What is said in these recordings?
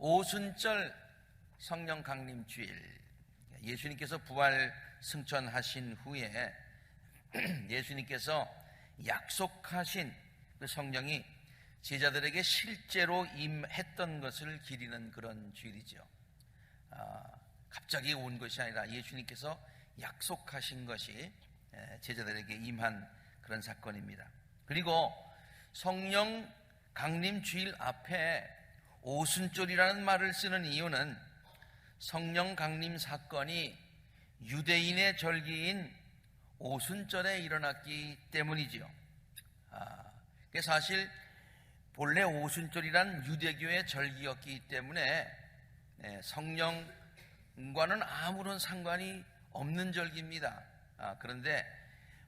오순절 성령 강림 주일 예수님께서 부활 승천하신 후에 예수님께서 약속하신 그 성령이 제자들에게 실제로 임했던 것을 기리는 그런 주일이죠. 아, 갑자기 온 것이 아니라 예수님께서 약속하신 것이 에, 제자들에게 임한 그런 사건입니다. 그리고 성령 강림 주일 앞에 오순절이라는 말을 쓰는 이유는 성령 강림 사건이 유대인의 절기인 오순절에 일어났기 때문이지요. 아, 그 사실 본래 오순절이란 유대교의 절기였기 때문에 예, 성령과는 아무런 상관이 없는 절기입니다. 아, 그런데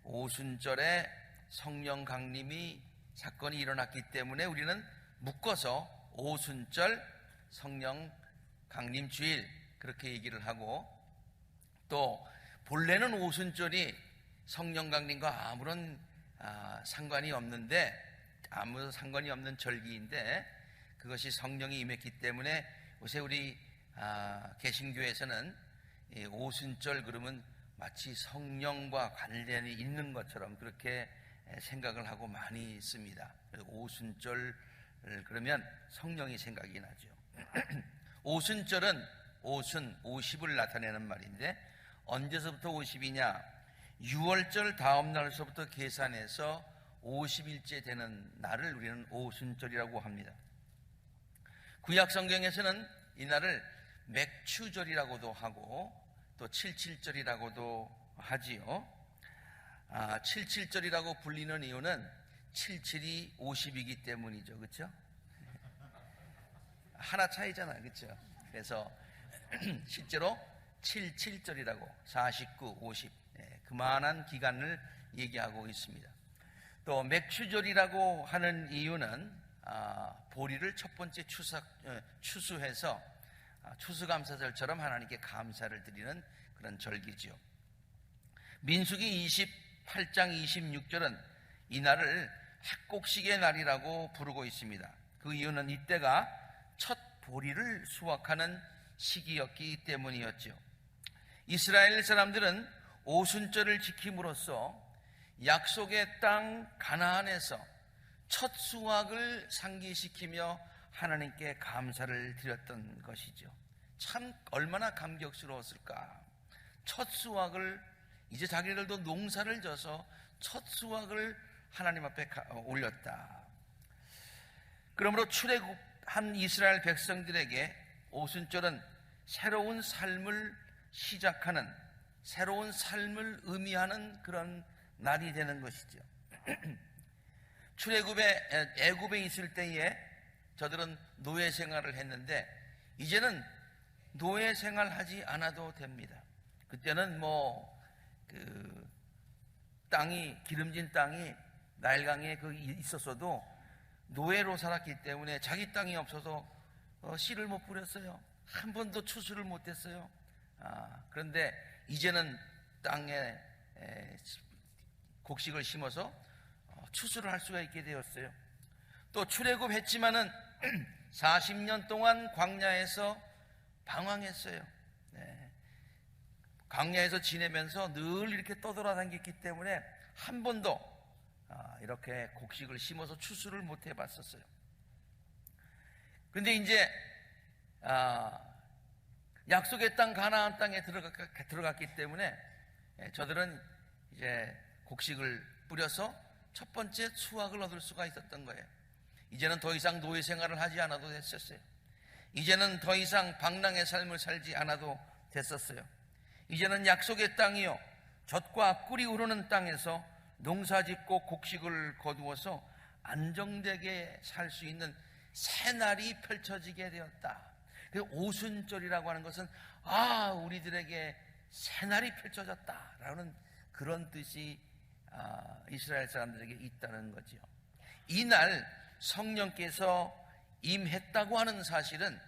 오순절에 성령 강림이 사건이 일어났기 때문에 우리는 묶어서 오순절 성령 강림 주일 그렇게 얘기를 하고 또 본래는 오순절이 성령 강림과 아무런 아, 상관이 없는데 아무 상관이 없는 절기인데 그것이 성령이 임했기 때문에 요새 우리 아, 개신교에서는 이 오순절 그러면 마치 성령과 관련이 있는 것처럼 그렇게 생각을 하고 많이. 그래서 오순절 그러면 성령이 생각이 나죠. 오순절은 오순, 50을 나타내는 말인데 언제서부터 50이냐? 6월절 다음 날서부터 계산해서 50일째 되는 날을 우리는 오순절이라고 합니다. 구약 성경에서는 이 날을 맥추절이라고도 하고 또 칠칠절이라고도 하지요. 아, 칠칠절이라고 불리는 이유는 77이 50이기 때문이죠. 그렇죠? 하나 차이잖아요. 그렇죠? 그래서 실제로 77절이라고 49, 50 예, 그만한 기간을 얘기하고 있습니다. 또 맥추절이라고 하는 이유는 아, 보리를 첫 번째 추석, 어, 추수해서 아, 추수감사절처럼 하나님께 감사를 드리는 그런 절기지요. 민수기 28장 26절은 이 날을 핵곡식의 날이라고 부르고 있습니다. 그 이유는 이때가 첫 보리를 수확하는 시기였기 때문이었죠. 이스라엘 사람들은 오순절을 지킴으로써 약속의 땅 가나안에서 첫 수확을 상기시키며 하나님께 감사를 드렸던 것이죠. 참 얼마나 감격스러웠을까. 첫 수확을 이제 자기들도 농사를 져서 첫 수확을 하나님 앞에 올렸다. 그러므로 출애굽한 이스라엘 백성들에게 오순절은 새로운 삶을 시작하는 새로운 삶을 의미하는 그런 날이 되는 것이죠. 출애굽에 애굽에 있을 때에 저들은 노예 생활을 했는데 이제는 노예 생활하지 않아도 됩니다. 그때는 뭐 그 땅이 기름진 땅이 나일강에 그 있었어도 노예로 살았기 때문에 자기 땅이 없어서 어, 씨를 못 뿌렸어요. 한 번도 추수를 못 했어요. 아, 그런데 이제는 땅에 에, 곡식을 심어서 어, 추수를 할 수가 있게 되었어요. 또 출애굽했지만은 40년 동안 광야에서 방황했어요. 네. 광야에서 지내면서 늘 이렇게 떠돌아다녔기 때문에 한 번도 아, 이렇게 곡식을 심어서 추수를 못 해봤었어요. 근데 이제 아, 약속의 땅 가나안 땅에 들어갔기 때문에 예, 저들은 이제 곡식을 뿌려서 첫 번째 수확을 얻을 수가 있었던 거예요. 이제는 더 이상 노예 생활을 하지 않아도 됐었어요. 이제는 더 이상 방랑의 삶을 살지 않아도 됐었어요. 이제는 약속의 땅이요. 젖과 꿀이 흐르는 땅에서 농사 짓고 곡식을 거두어서 안정되게 살 수 있는 새 날이 펼쳐지게 되었다. 그 오순절이라고 하는 것은 아 우리들에게 새 날이 펼쳐졌다라는 그런 뜻이 아, 이스라엘 사람들에게 있다는 거죠. 이날 성령께서 임했다고 하는 사실은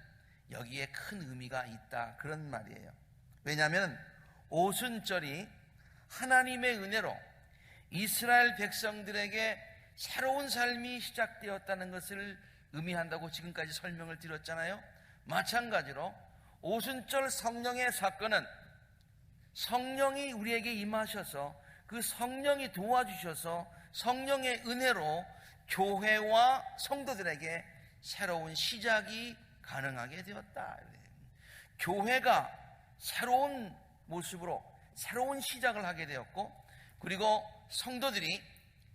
여기에 큰 의미가 있다 그런 말이에요. 왜냐하면 오순절이 하나님의 은혜로 이스라엘 백성들에게 새로운 삶이 시작되었다는 것을 의미한다고 지금까지 설명을 드렸잖아요. 마찬가지로 오순절 성령의 사건은 성령이 우리에게 임하셔서 그 성령이 도와주셔서 성령의 은혜로 교회와 성도들에게 새로운 시작이 가능하게 되었다. 교회가 새로운 모습으로 새로운 시작을 하게 되었고 그리고 성도들이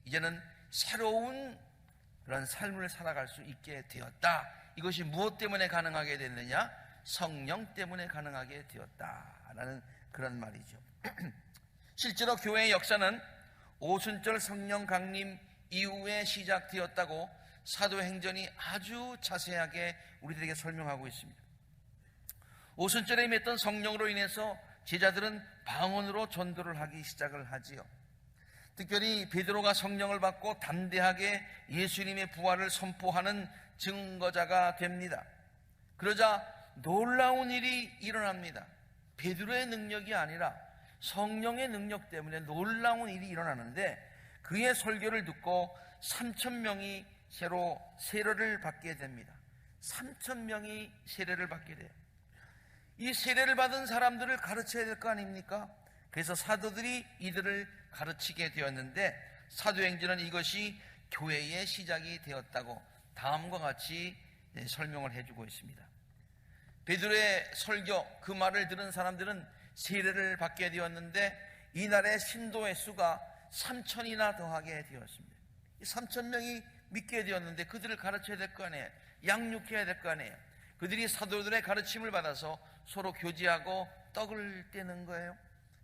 이제는 새로운 그런 삶을 살아갈 수 있게 되었다. 이것이 무엇 때문에 가능하게 됐느냐? 성령 때문에 가능하게 되었다라는 그런 말이죠. 실제로 교회의 역사는 오순절 성령 강림 이후에 시작되었다고 사도행전이 아주 자세하게 우리들에게 설명하고 있습니다. 오순절에 임했던 성령으로 인해서 제자들은 방언으로 전도를 하기 시작을 하지요. 특별히 베드로가 성령을 받고 담대하게 예수님의 부활을 선포하는 증거자가 됩니다. 그러자 놀라운 일이 일어납니다. 베드로의 능력이 아니라 성령의 능력 때문에 놀라운 일이 일어나는데 그의 설교를 듣고 3천 명이 새로 세례를 받게 됩니다. 3천 명이 세례를 받게 돼요. 이 세례를 받은 사람들을 가르쳐야 될 거 아닙니까? 그래서 사도들이 이들을 가르치게 되었는데 사도행전은 이것이 교회의 시작이 되었다고 다음과 같이 설명을 해주고 있습니다. 베드로의 설교 그 말을 들은 사람들은 세례를 받게 되었는데 이날의 신도의 수가 3천이나 더하게 되었습니다. 3천 명이 믿게 되었는데 그들을 가르쳐야 될 거 아니에요. 양육해야 될 거 아니에요. 그들이 사도들의 가르침을 받아서 서로 교제하고 떡을 떼는 거예요.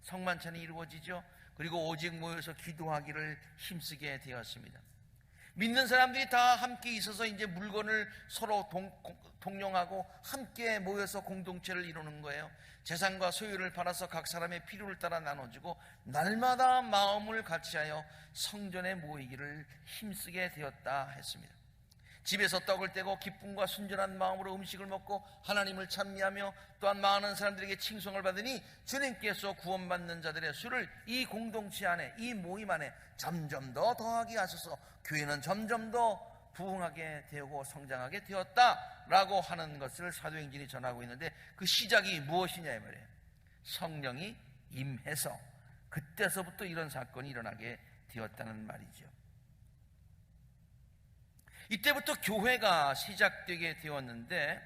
성만찬이 이루어지죠. 그리고 오직 모여서 기도하기를 힘쓰게 되었습니다. 믿는 사람들이 다 함께 있어서 이제 물건을 서로 동, 동용하고 함께 모여서 공동체를 이루는 거예요. 재산과 소유를 팔아서 각 사람의 필요를 따라 나눠주고 날마다 마음을 같이하여 성전에 모이기를 힘쓰게 되었다 했습니다. 집에서 떡을 떼고 기쁨과 순전한 마음으로 음식을 먹고 하나님을 찬미하며 또한 많은 사람들에게 칭송을 받으니 주님께서 구원받는 자들의 수를 이 공동체 안에 이 모임 안에 점점 더 더하게 하셔서 교회는 점점 더 부흥하게 되고 성장하게 되었다라고 하는 것을 사도행전이 전하고 있는데 그 시작이 무엇이냐 이 말이에요. 성령이 임해서 그때서부터 이런 사건이 일어나게 되었다는 말이죠. 이때부터 교회가 시작되게 되었는데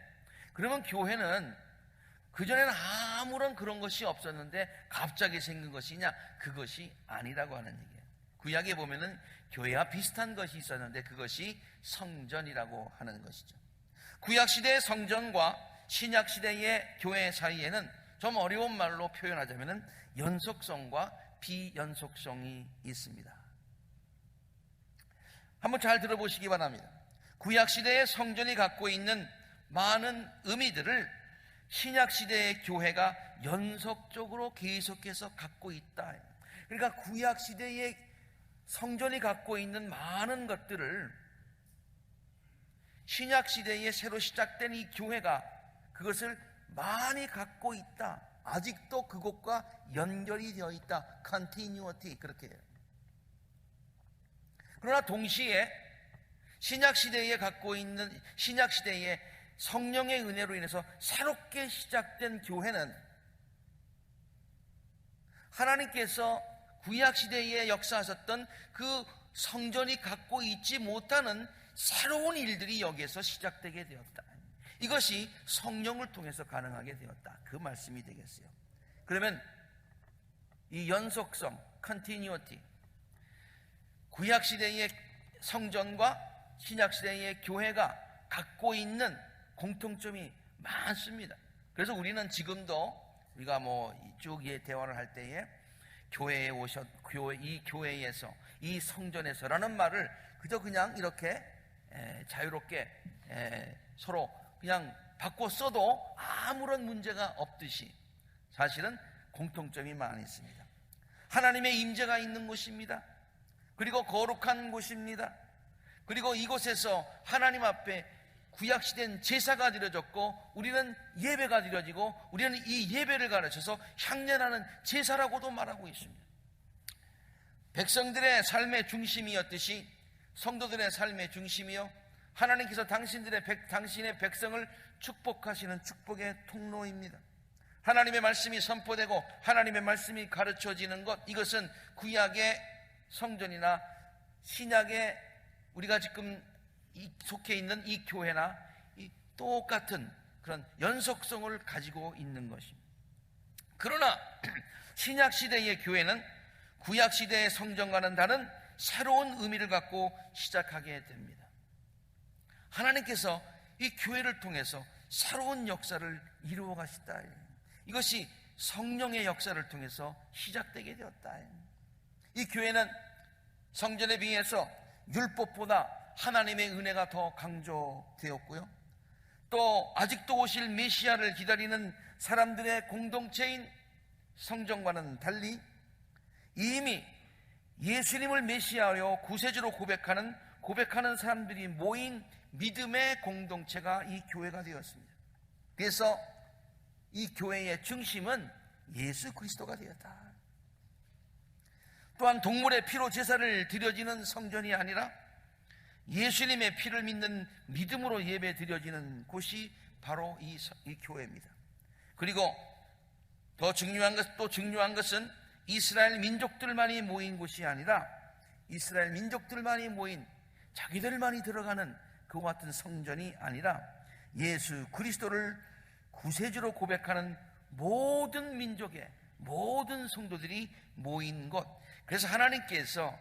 그러면 교회는 그전에는 아무런 그런 것이 없었는데 갑자기 생긴 것이냐 그것이 아니라고 하는 얘기예요. 구약에 보면은 교회와 비슷한 것이 있었는데 그것이 성전이라고 하는 것이죠. 구약 시대의 성전과 신약 시대의 교회 사이에는 좀 어려운 말로 표현하자면은 연속성과 비연속성이 있습니다. 한번 잘 들어보시기 바랍니다. 구약 시대의 성전이 갖고 있는 많은 의미들을 신약 시대의 교회가 연속적으로 계속해서 갖고 있다. 그러니까 구약 시대의 성전이 갖고 있는 많은 것들을 신약 시대에 새로 시작된 이 교회가 그것을 많이 갖고 있다. 아직도 그것과 연결이 되어 있다. continuity 그렇게 해요. 그러나 동시에 신약 시대에 갖고 있는 신약 시대의 성령의 은혜로 인해서 새롭게 시작된 교회는 하나님께서 구약 시대에 역사하셨던 그 성전이 갖고 있지 못하는 새로운 일들이 여기에서 시작되게 되었다. 이것이 성령을 통해서 가능하게 되었다. 그 말씀이 되겠어요. 그러면 이 연속성, continuity, 구약 시대의 성전과 신약 시대의 교회가 갖고 있는 공통점이 많습니다. 그래서 우리는 지금도 우리가 뭐쭉 대화를 할 때에 교회에 오셨 교회 이 교회에서 이 성전에서라는 말을 그저 그냥 이렇게 에, 자유롭게 에, 서로 그냥 바꿔 써도 아무런 문제가 없듯이 사실은 공통점이 많이 있습니다. 하나님의 임재가 있는 곳입니다. 그리고 거룩한 곳입니다. 그리고 이곳에서 하나님 앞에 구약시된 제사가 드려졌고 우리는 예배가 드려지고 우리는 이 예배를 가르쳐서 향년하는 제사라고도 말하고 있습니다. 백성들의 삶의 중심이었듯이 성도들의 삶의 중심이요 하나님께서 당신들의 백, 당신의 백성을 축복하시는 축복의 통로입니다. 하나님의 말씀이 선포되고 하나님의 말씀이 가르쳐지는 것 이것은 구약의 성전이나 신약의 우리가 지금 속해 있는 이 교회나 이 똑같은 그런 연속성을 가지고 있는 것입니다. 그러나 신약 시대의 교회는 구약 시대의 성전과는 다른 새로운 의미를 갖고 시작하게 됩니다. 하나님께서 이 교회를 통해서 새로운 역사를 이루어 가시다. 이것이 성령의 역사를 통해서 시작되게 되었다. 이 교회는 성전에 비해서 율법보다 하나님의 은혜가 더 강조되었고요. 또 아직도 오실 메시아를 기다리는 사람들의 공동체인 성전과는 달리 이미 예수님을 메시아여 구세주로 고백하는 고백하는 사람들이 모인 믿음의 공동체가 이 교회가 되었습니다. 그래서 이 교회의 중심은 예수 그리스도가 되었다. 또한 동물의 피로 제사를 드려지는 성전이 아니라 예수님의 피를 믿는 믿음으로 예배 드려지는 곳이 바로 이, 이 교회입니다. 그리고 더 중요한 것, 또 중요한 것은 이스라엘 민족들만이 모인 곳이 아니라 이스라엘 민족들만이 모인 자기들만이 들어가는 그와 같은 성전이 아니라 예수 그리스도를 구세주로 고백하는 모든 민족의 모든 성도들이 모인 곳. 그래서 하나님께서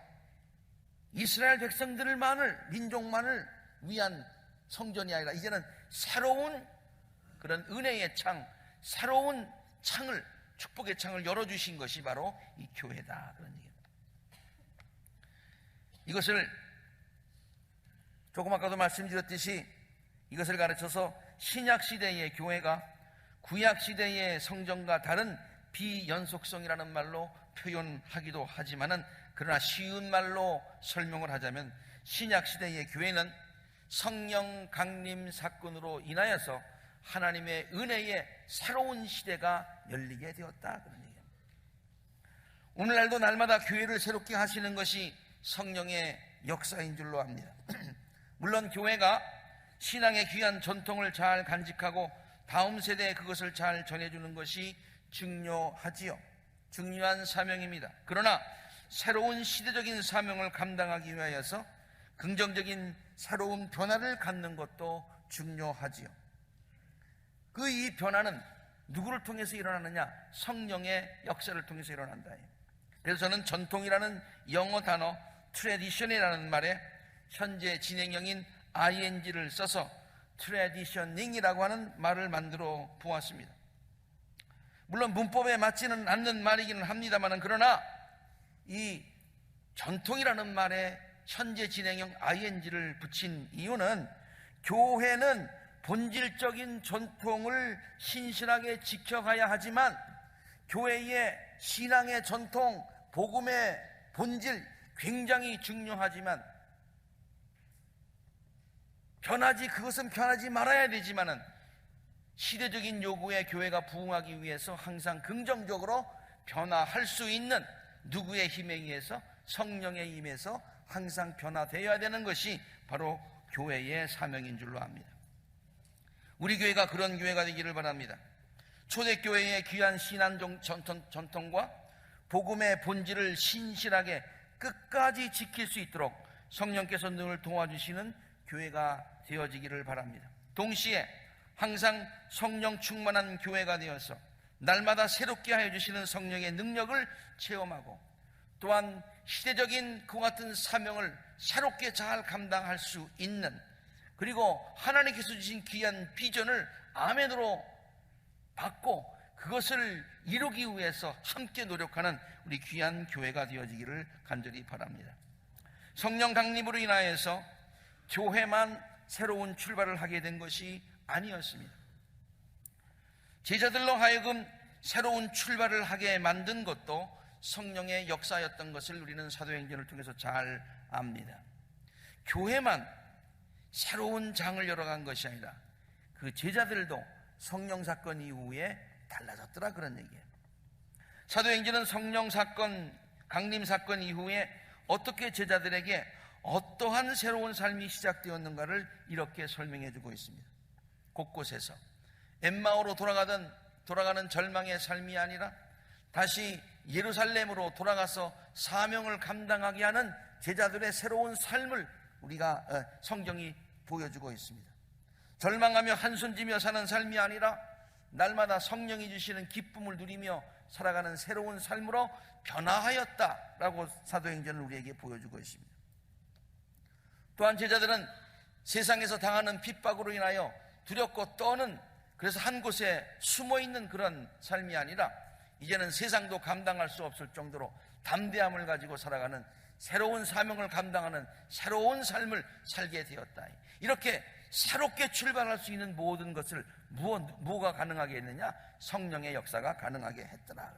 이스라엘 백성들만을 민족만을 위한 성전이 아니라 이제는 새로운 그런 은혜의 창, 새로운 창을 축복의 창을 열어 주신 것이 바로 이 교회다 그런. 이것을 조금 아까도 말씀드렸듯이 이것을 가르쳐서 신약 시대의 교회가 구약 시대의 성전과 다른 비연속성이라는 말로 표현하기도 하지만은 그러나 쉬운 말로 설명을 하자면 신약 시대의 교회는 성령 강림 사건으로 인하여서 하나님의 은혜의 새로운 시대가 열리게 되었다 그런 얘기입니다. 오늘날도 날마다 교회를 새롭게 하시는 것이 성령의 역사인 줄로 압니다. 물론 교회가 신앙의 귀한 전통을 잘 간직하고 다음 세대에 그것을 잘 전해주는 것이 중요하지요. 중요한 사명입니다. 그러나 새로운 시대적인 사명을 감당하기 위하여서 긍정적인 새로운 변화를 갖는 것도 중요하지요. 그 이 변화는 누구를 통해서 일어나느냐? 성령의 역사를 통해서 일어난다. 그래서 저는 전통이라는 영어 단어 트레디션이라는 말에 현재 진행형인 ing를 써서 트레디셔닝이라고 하는 말을 만들어 보았습니다. 물론 문법에 맞지는 않는 말이기는 합니다만 그러나 이 전통이라는 말에 현재 진행형 ing를 붙인 이유는 교회는 본질적인 전통을 신실하게 지켜가야 하지만 교회의 신앙의 전통, 복음의 본질 굉장히 중요하지만 변하지 그것은 변하지 말아야 되지만은 시대적인 요구에 교회가 부응하기 위해서 항상 긍정적으로 변화할 수 있는 누구의 힘에 의해서 성령의 힘에서 항상 변화되어야 되는 것이 바로 교회의 사명인 줄로 압니다. 우리 교회가 그런 교회가 되기를 바랍니다. 초대교회의 귀한 신앙 전통, 과 복음의 본질을 신실하게 끝까지 지킬 수 있도록 성령께서 늘 도와주시는 교회가 되어지기를 바랍니다. 동시에 항상 성령 충만한 교회가 되어서 날마다 새롭게 하여 주시는 성령의 능력을 체험하고 또한 시대적인 그 같은 사명을 새롭게 잘 감당할 수 있는 그리고 하나님께서 주신 귀한 비전을 아멘으로 받고 그것을 이루기 위해서 함께 노력하는 우리 귀한 교회가 되어지기를 간절히 바랍니다. 성령 강림으로 인하여서 교회만 새로운 출발을 하게 된 것이 아니었습니다. 제자들로 하여금 새로운 출발을 하게 만든 것도 성령의 역사였던 것을 우리는 사도행전을 통해서 잘 압니다. 교회만 새로운 장을 열어간 것이 아니라 그 제자들도 성령 사건 이후에 달라졌더라 그런 얘기예요. 사도행전은 성령 사건, 강림 사건 이후에 어떻게 제자들에게 어떠한 새로운 삶이 시작되었는가를 이렇게 설명해 주고 있습니다. 곳곳에서 엠마오로 돌아가던 돌아가는 절망의 삶이 아니라 다시 예루살렘으로 돌아가서 사명을 감당하게 하는 제자들의 새로운 삶을 우리가 어, 성경이 보여주고 있습니다. 절망하며 한숨지며 사는 삶이 아니라 날마다 성령이 주시는 기쁨을 누리며 살아가는 새로운 삶으로 변화하였다라고 사도행전을 우리에게 보여주고 있습니다. 또한 제자들은 세상에서 당하는 핍박으로 인하여 두렵고 떠는 그래서 한 곳에 숨어 있는 그런 삶이 아니라 이제는 세상도 감당할 수 없을 정도로 담대함을 가지고 살아가는 새로운 사명을 감당하는 새로운 삶을 살게 되었다. 이렇게 새롭게 출발할 수 있는 모든 것을 무엇, 뭐가 가능하게 했느냐? 성령의 역사가 가능하게 했더라.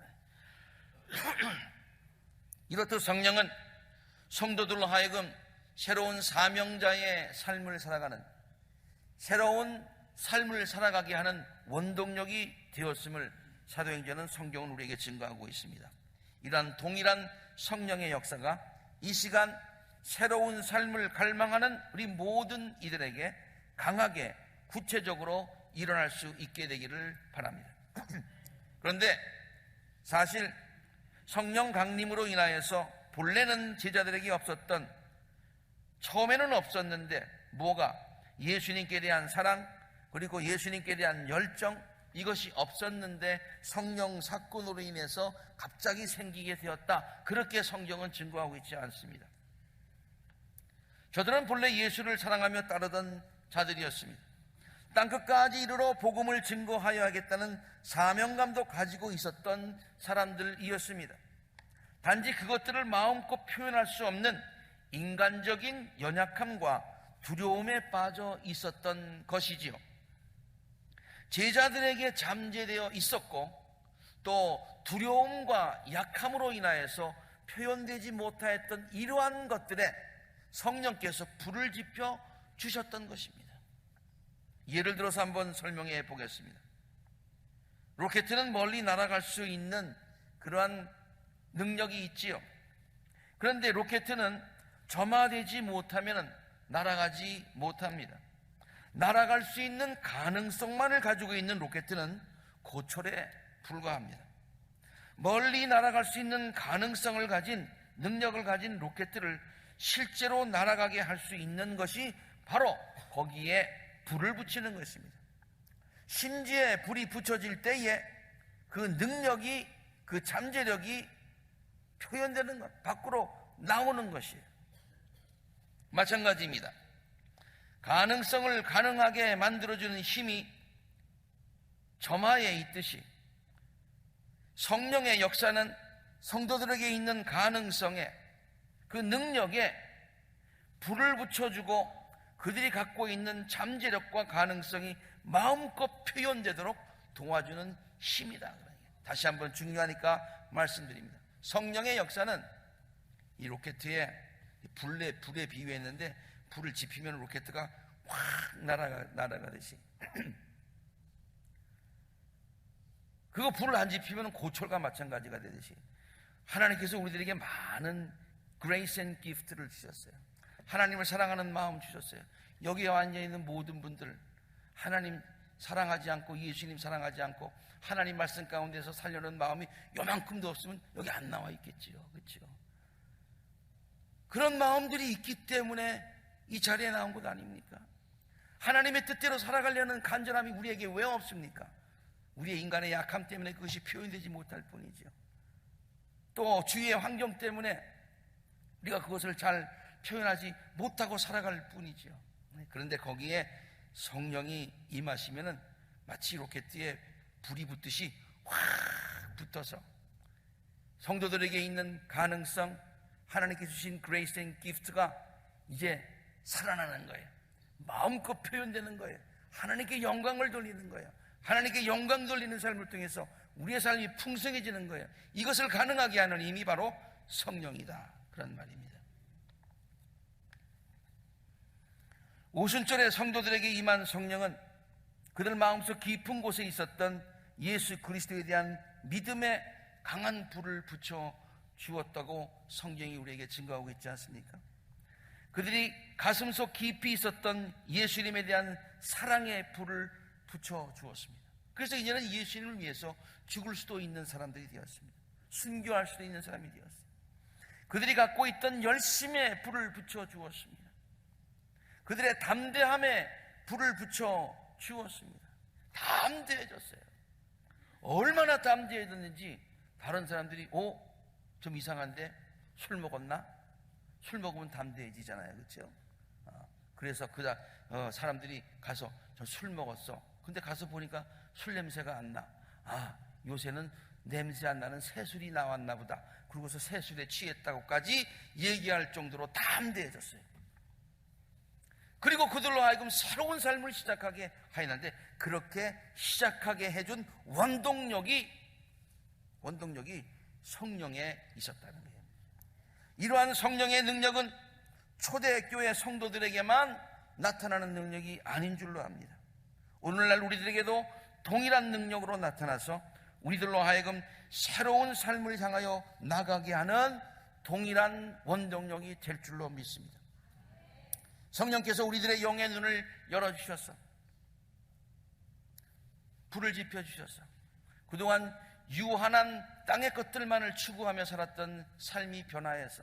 이렇듯 성령은 성도들로 하여금 새로운 사명자의 삶을 살아가는 새로운 삶을 살아가게 하는 원동력이 되었음을 사도행전은 성경은 우리에게 증거하고 있습니다. 이러한 동일한 성령의 역사가 이 시간 새로운 삶을 갈망하는 우리 모든 이들에게 강하게 구체적으로 일어날 수 있게 되기를 바랍니다. 그런데 사실 성령 강림으로 인하여서 본래는 제자들에게 없었던 처음에는 없었는데 뭐가 예수님께 대한 사랑 그리고 예수님께 대한 열정 이것이 없었는데 성령 사건으로 인해서 갑자기 생기게 되었다. 그렇게 성경은 증거하고 있지 않습니다. 저들은 본래 예수를 사랑하며 따르던 자들이었습니다. 땅끝까지 이르러 복음을 증거하여 야겠다는 사명감도 가지고 있었던 사람들이었습니다. 단지 그것들을 마음껏 표현할 수 없는 인간적인 연약함과 두려움에 빠져 있었던 것이지요. 제자들에게 잠재되어 있었고 또 두려움과 약함으로 인하여서 표현되지 못하였던 이러한 것들에 성령께서 불을 지펴 주셨던 것입니다. 예를 들어서 한번 설명해 보겠습니다. 로켓은 멀리 날아갈 수 있는 그러한 능력이 있지요. 그런데 로켓은 점화되지 못하면 날아가지 못합니다. 날아갈 수 있는 가능성만을 가지고 있는 로켓은 고철에 불과합니다. 멀리 날아갈 수 있는 가능성을 가진 능력을 가진 로켓들을 실제로 날아가게 할 수 있는 것이 바로 거기에 불을 붙이는 것입니다. 심지에 불이 붙여질 때에 그 능력이 그 잠재력이 표현되는 것, 밖으로 나오는 것이에요. 마찬가지입니다. 가능성을 가능하게 만들어주는 힘이 점화에 있듯이 성령의 역사는 성도들에게 있는 가능성에 그 능력에 불을 붙여주고 그들이 갖고 있는 잠재력과 가능성이 마음껏 표현되도록 도와주는 힘이다. 다시 한번 중요하니까 말씀드립니다. 성령의 역사는 이 로켓에 불에 불에 비유했는데 불을 지피면 로켓가 확 날아가 날아가듯이 그거 불을 안 지피면 고철과 마찬가지가 되듯이 하나님께서 우리들에게 많은 그레이스 앤 기프트를 주셨어요. 하나님을 사랑하는 마음 주셨어요. 여기에 앉아 있는 모든 분들 하나님 사랑하지 않고 예수님 사랑하지 않고 하나님 말씀 가운데서 살려는 마음이 요만큼도 없으면 여기 안 나와 있겠지요. 그렇죠? 그런 마음들이 있기 때문에 이 자리에 나온 것 아닙니까? 하나님의 뜻대로 살아가려는 간절함이 우리에게 왜 없습니까? 우리의 인간의 약함 때문에 그것이 표현되지 못할 뿐이죠. 또 주위의 환경 때문에 우리가 그것을 잘 표현하지 못하고 살아갈 뿐이죠. 그런데 거기에 성령이 임하시면은 마치 로켓에 불이 붙듯이 확 붙어서 성도들에게 있는 가능성, 하나님께 주신 그레이스 앤 기프트가 이제 살아나는 거예요. 마음껏 표현되는 거예요. 하나님께 영광을 돌리는 거예요. 하나님께 영광 돌리는 삶을 통해서 우리의 삶이 풍성해지는 거예요. 이것을 가능하게 하는 힘이 바로 성령이다. 그런 말입니다. 오순절에 성도들에게 임한 성령은 그들 마음속 깊은 곳에 있었던 예수 그리스도에 대한 믿음의 강한 불을 붙여 주었다고 성경이 우리에게 증거하고 있지 않습니까? 그들이 가슴속 깊이 있었던 예수님에 대한 사랑의 불을 붙여 주었습니다. 그래서 이제는 예수님을 위해서 죽을 수도 있는 사람들이 되었습니다. 순교할 수도 있는 사람이 되었습니다. 그들이 갖고 있던 열심의 불을 붙여 주었습니다. 그들의 담대함에 불을 붙여 주었습니다. 담대해졌어요. 얼마나 담대해졌는지 다른 사람들이 오, 좀 이상한데 술 먹었나? 술 먹으면 담대해지잖아요. 그렇죠? 그래서 그 어, 사람들이 가서 저 술 먹었어. 근데 가서 보니까 술 냄새가 안 나. 아, 요새는 냄새 안 나는 새술이 나왔나 보다. 그러고서 새술에 취했다고까지 얘기할 정도로 담대해졌어요. 그리고 그들로 하여금 새로운 삶을 시작하게 하였는데 그렇게 시작하게 해준 원동력이 원동력이 성령에 있었다는 거예요. 이러한 성령의 능력은 초대교회 성도들에게만 나타나는 능력이 아닌 줄로 압니다. 오늘날 우리들에게도 동일한 능력으로 나타나서 우리들로 하여금 새로운 삶을 향하여 나가게 하는 동일한 원동력이 될 줄로 믿습니다. 성령께서 우리들의 영의 눈을 열어주셨어. 불을 지펴주셨어. 그동안 유한한 땅의 것들만을 추구하며 살았던 삶이 변화해서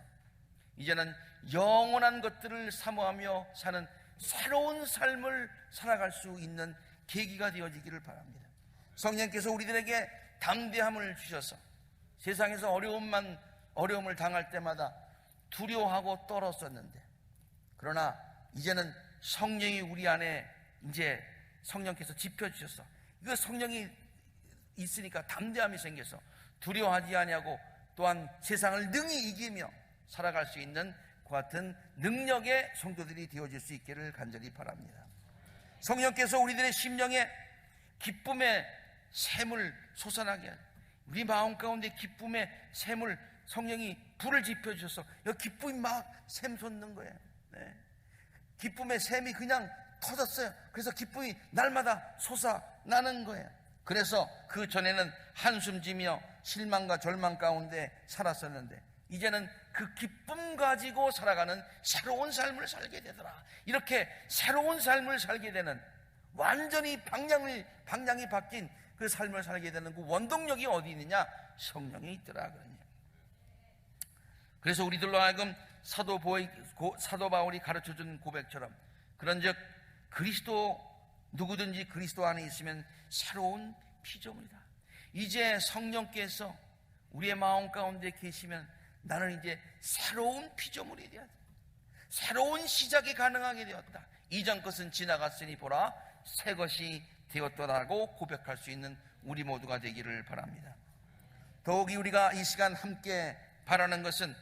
이제는 영원한 것들을 사모하며 사는 새로운 삶을 살아갈 수 있는 계기가 되어지기를 바랍니다. 성령께서 우리들에게 담대함을 주셔서 세상에서 어려움만 어려움을 당할 때마다 두려워하고 떨었었는데 그러나 이제는 성령이 우리 안에 이제 성령께서 지펴 주셨어. 이거 성령이 있으니까 담대함이 생겨서 두려워하지 아니하고 또한 세상을 능히 이기며 살아갈 수 있는 그 같은 능력의 성도들이 되어질 수 있기를 간절히 바랍니다. 성령께서 우리들의 심령에 기쁨의 샘을 솟아나게 우리 마음 가운데 기쁨의 샘을 성령이 불을 지펴 주셔서 기쁨이 막 샘솟는 거예요. 네. 기쁨의 샘이 그냥 터졌어요. 그래서 기쁨이 날마다 솟아나는 거예요. 그래서 그 전에는 한숨 지며 실망과 절망 가운데 살았었는데 이제는 그 기쁨 가지고 살아가는 새로운 삶을 살게 되더라. 이렇게 새로운 삶을 살게 되는 완전히 방향을 방향이 바뀐 그 삶을 살게 되는 그 원동력이 어디 있느냐? 성령에 있더라 그러냐. 그래서 우리들로 하여금 사도 보이, 사도 바울이 가르쳐 준 고백처럼 그런즉 그리스도 누구든지 그리스도 안에 있으면 새로운 피조물이다. 이제 성령께서 우리의 마음 가운데 계시면 나는 이제 새로운 피조물이 되었다. 새로운 시작이 가능하게 되었다. 이전 것은 지나갔으니 보라 새 것이 되었더라고 고백할 수 있는 우리 모두가 되기를 바랍니다. 더욱이 우리가 이 시간 함께 바라는 것은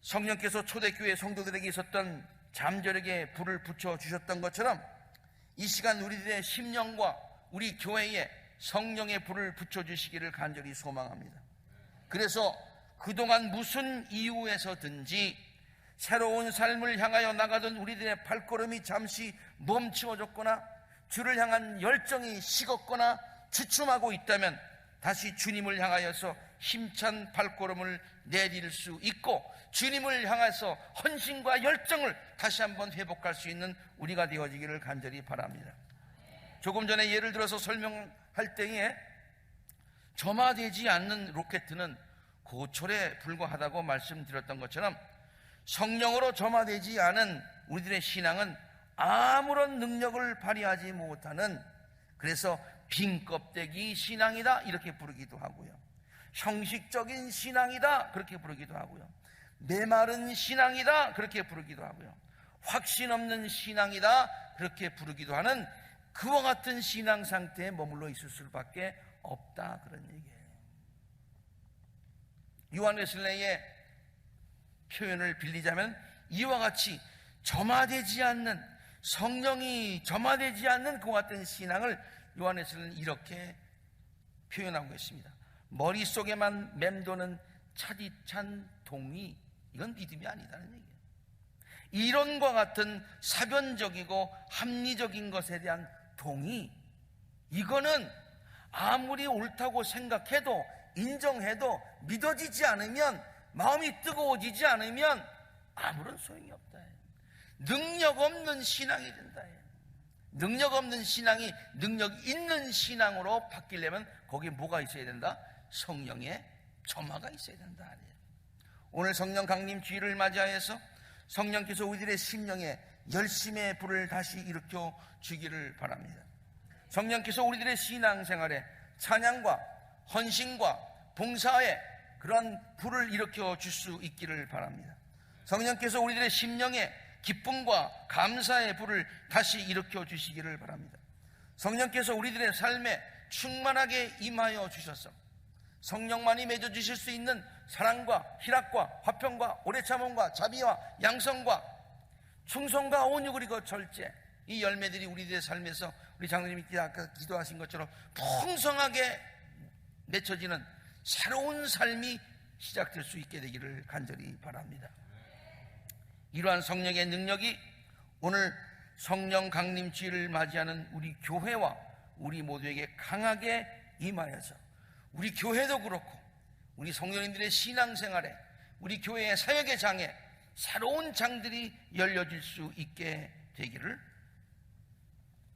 성령께서 초대교회 성도들에게 있었던 잠절에게 불을 붙여 주셨던 것처럼 이 시간 우리들의 심령과 우리 교회에 성령의 불을 붙여 주시기를 간절히 소망합니다. 그래서 그동안 무슨 이유에서든지 새로운 삶을 향하여 나가던 우리들의 발걸음이 잠시 멈추어졌거나 주를 향한 열정이 식었거나 주춤하고 있다면 다시 주님을 향하여서 힘찬 발걸음을 내딜 수 있고 주님을 향해서 헌신과 열정을 다시 한번 회복할 수 있는 우리가 되어지기를 간절히 바랍니다. 조금 전에 예를 들어서 설명할 때에 점화되지 않는 로켓은 고철에 불과하다고 말씀드렸던 것처럼 성령으로 점화되지 않은 우리들의 신앙은 아무런 능력을 발휘하지 못하는 그래서 빈 껍데기 신앙이다 이렇게 부르기도 하고요. 형식적인 신앙이다 그렇게 부르기도 하고요. 메마른 신앙이다 그렇게 부르기도 하고요. 확신 없는 신앙이다 그렇게 부르기도 하는 그와 같은 신앙 상태에 머물러 있을 수밖에 없다 그런 얘기예요. 요한 웨슬레의 표현을 빌리자면 이와 같이 점화되지 않는 성령이 점화되지 않는 그와 같은 신앙을 요한 웨슬레는 이렇게 표현하고 있습니다. 머릿속에만 맴도는 차디찬 동의 이건 믿음이 아니다는 얘기예요. 이론과 같은 사변적이고 합리적인 것에 대한 동의 이거는 아무리 옳다고 생각해도 인정해도 믿어지지 않으면 마음이 뜨거워지지 않으면 아무런 소용이 없다. 능력 없는 신앙이 된다. 능력 없는 신앙이 능력 있는 신앙으로 바뀌려면 거기에 뭐가 있어야 된다? 성령의 점화가 있어야 된다. 오늘 성령 강림 주의를 맞이하여서 성령께서 우리들의 심령에 열심의 불을 다시 일으켜 주기를 바랍니다. 성령께서 우리들의 신앙생활에 찬양과 헌신과 봉사에 그런 불을 일으켜 줄 수 있기를 바랍니다. 성령께서 우리들의 심령에 기쁨과 감사의 불을 다시 일으켜 주시기를 바랍니다. 성령께서 우리들의 삶에 충만하게 임하여 주셔서 성령만이 맺어 주실 수 있는 사랑과 희락과 화평과 오래 참음과 자비와 양성과 충성과 온유 그리고 절제 이 열매들이 우리들의 삶에서 우리 장로님이 아까 기도하신 것처럼 풍성하게 맺혀지는 새로운 삶이 시작될 수 있게 되기를 간절히 바랍니다. 이러한 성령의 능력이 오늘 성령 강림 주의를 맞이하는 우리 교회와 우리 모두에게 강하게 임하여서 우리 교회도 그렇고 우리 성령님들의 신앙생활에 우리 교회의 사역의 장에 새로운 장들이 열려질 수 있게 되기를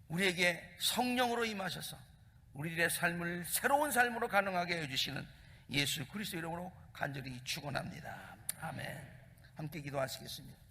우리에게 성령으로 임하셔서 우리들의 삶을 새로운 삶으로 가능하게 해주시는 예수 그리스도 이름으로 간절히 축원합니다. 아멘. 함께 기도하시겠습니다.